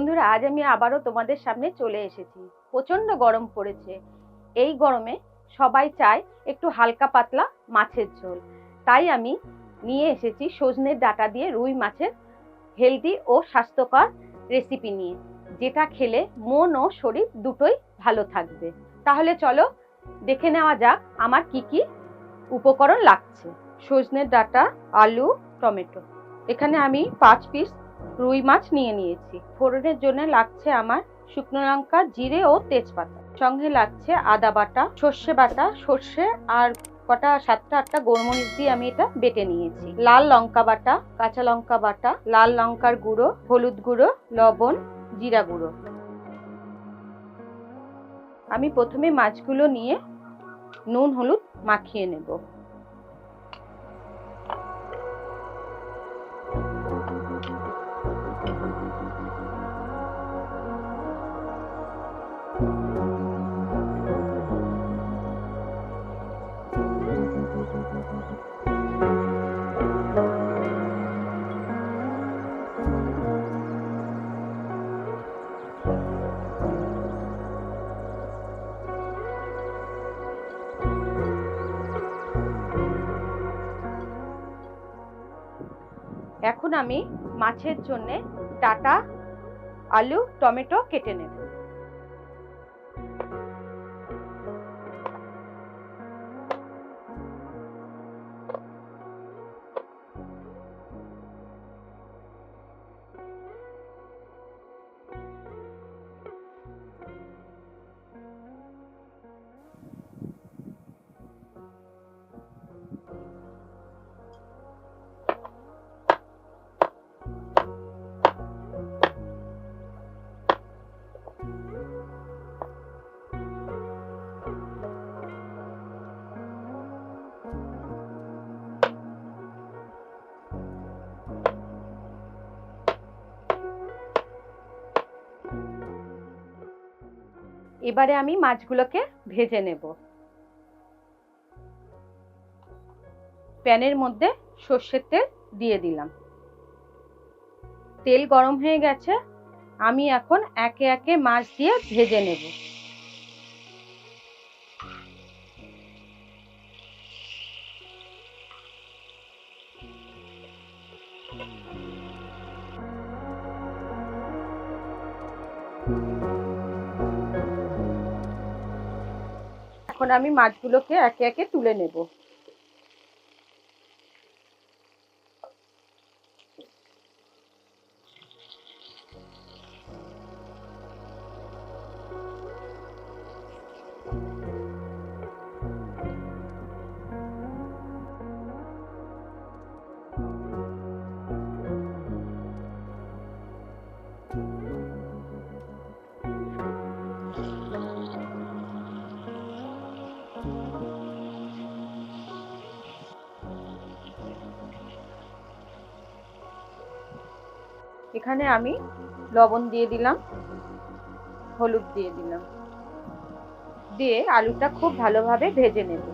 বন্ধুরা, আজ আমি আবারও তোমাদের সামনে চলে এসেছি। প্রচণ্ড গরম পড়েছে। এই গরমে সবাই চায় একটু হালকা পাতলা মাছের ঝোল। তাই আমি নিয়ে এসেছি সজনের ডাটা দিয়ে রুই মাছের হেলদি ও স্বাস্থ্যকর রেসিপি নিয়ে, যেটা খেলে মন ও শরীর দুটোই ভালো থাকবে। তাহলে চলো দেখে নেওয়া যাক আমার কি কি উপকরণ লাগছে। সজনের ডাটা, আলু, টমেটো। এখানে আমি পাঁচ পিস রুই মাছ নিয়ে নিয়েছি। ফোড়নের জন্য লাগছে আমার শুকনো লঙ্কা, জিরে ও তেজপাতা। সঙ্গে লাগছে আদা বাটা, সর্ষে বাটা, সর্ষে আর কটা সাতটা আটটা গোলমরিচ দিয়ে আমি এটা বেটে নিয়েছি। লাল লঙ্কা বাটা, কাঁচা লঙ্কা বাটা, লাল লঙ্কার গুঁড়ো, হলুদ গুঁড়ো, লবণ, জিরা গুঁড়ো। আমি প্রথমে মাছগুলো নিয়ে নুন, হলুদ মাখিয়ে নেব। এখন আমি মাছের জন্যে ডাটা আলু টমেটো কেটে নেব। এবারে আমি মাছগুলোকে ভেজে নেব। প্যানের মধ্যে সর্ষের তেল দিয়ে দিলাম। তেল গরম হয়ে গেছে, আমি এখন একে একে মাছ দিয়ে ভেজে নেব। এখন আমি মাছগুলোকে একে একে তুলে নেব। এখানে আমি লবণ দিয়ে দিলাম, হলুদ দিয়ে দিলাম। দিয়ে আলুটা খুব ভালোভাবে ভেজে নেব।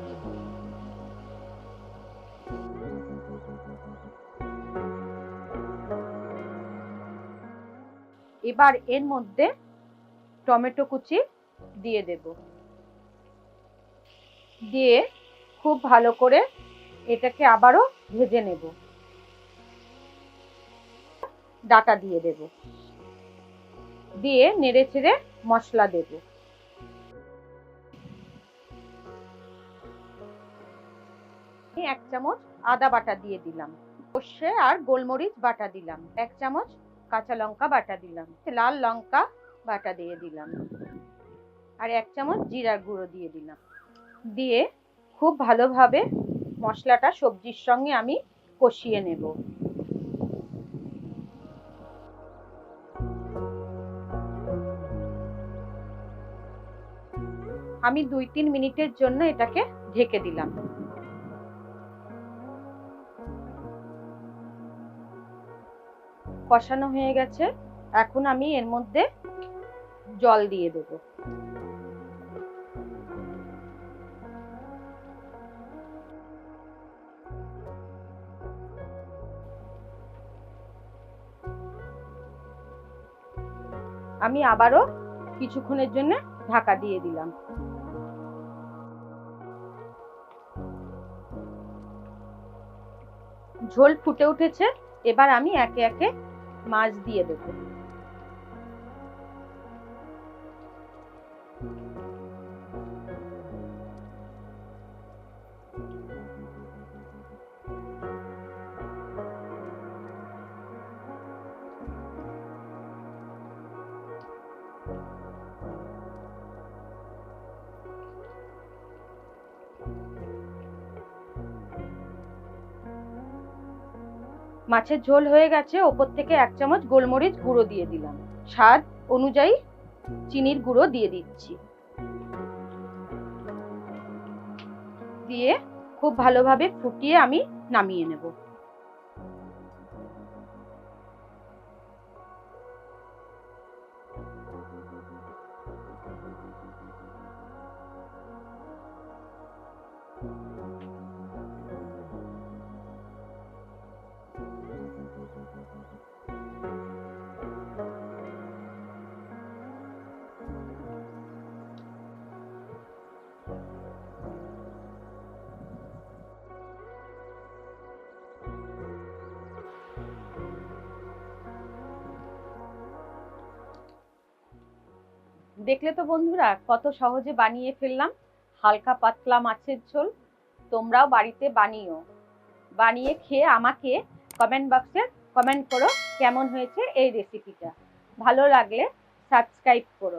এবার এর মধ্যে টমেটো কুচি দিয়ে দেব। দিয়ে খুব ভালো করে এটাকে আবারও ভেজে নেব। ডাটা দিয়ে দেব। দিয়ে নেড়ে চেড়ে মশলা দেব। এক চামচ আদা বাটা দিয়ে দিলাম। সর্ষে আর গোলমরিচ বাটা দিলাম। এক চামচ কাঁচা লঙ্কা বাটা দিলাম। লাল লঙ্কা বাটা দিয়ে দিলাম। আর এক চামচ জিরার গুঁড়ো দিয়ে দিলাম। দিয়ে খুব ভালোভাবে মশলাটা সবজির সঙ্গে আমি কষিয়ে নেব। আমি দুই তিন মিনিটের জন্য এটাকে ঢেকে দিলাম। কষানো হয়ে গেছে। এখন আমি এর মধ্যে জল দিয়ে দেব। আমি আবারও কিছুক্ষণের জন্য ঢাকা দিয়ে দিলাম। ঝোল ফুটে উঠেছে এবার আমি একে একে মাছ দিয়ে দেবো। মাছের ঝোল হয়ে গেছে, ওপর থেকে এক চামচ গোলমরিচ গুঁড়ো দিয়ে দিলাম। স্বাদ অনুযায়ী চিনির গুঁড়ো দিয়ে দিচ্ছি। দিয়ে খুব ভালোভাবে ফুটিয়ে আমি নামিয়ে নেব। দেখলে তো বন্ধুরা, কত সহজে বানিয়ে ফেললাম। হালকা পাতলা মাছের ঝোল, তোমরাও বাড়িতে বানিও। বানিয়ে খেয়ে আমাকে কমেন্ট বক্সে কমেন্ট করো কেমন হয়েছে এই রেসিপিটা ভালো লাগলে সাবস্ক্রাইব করো।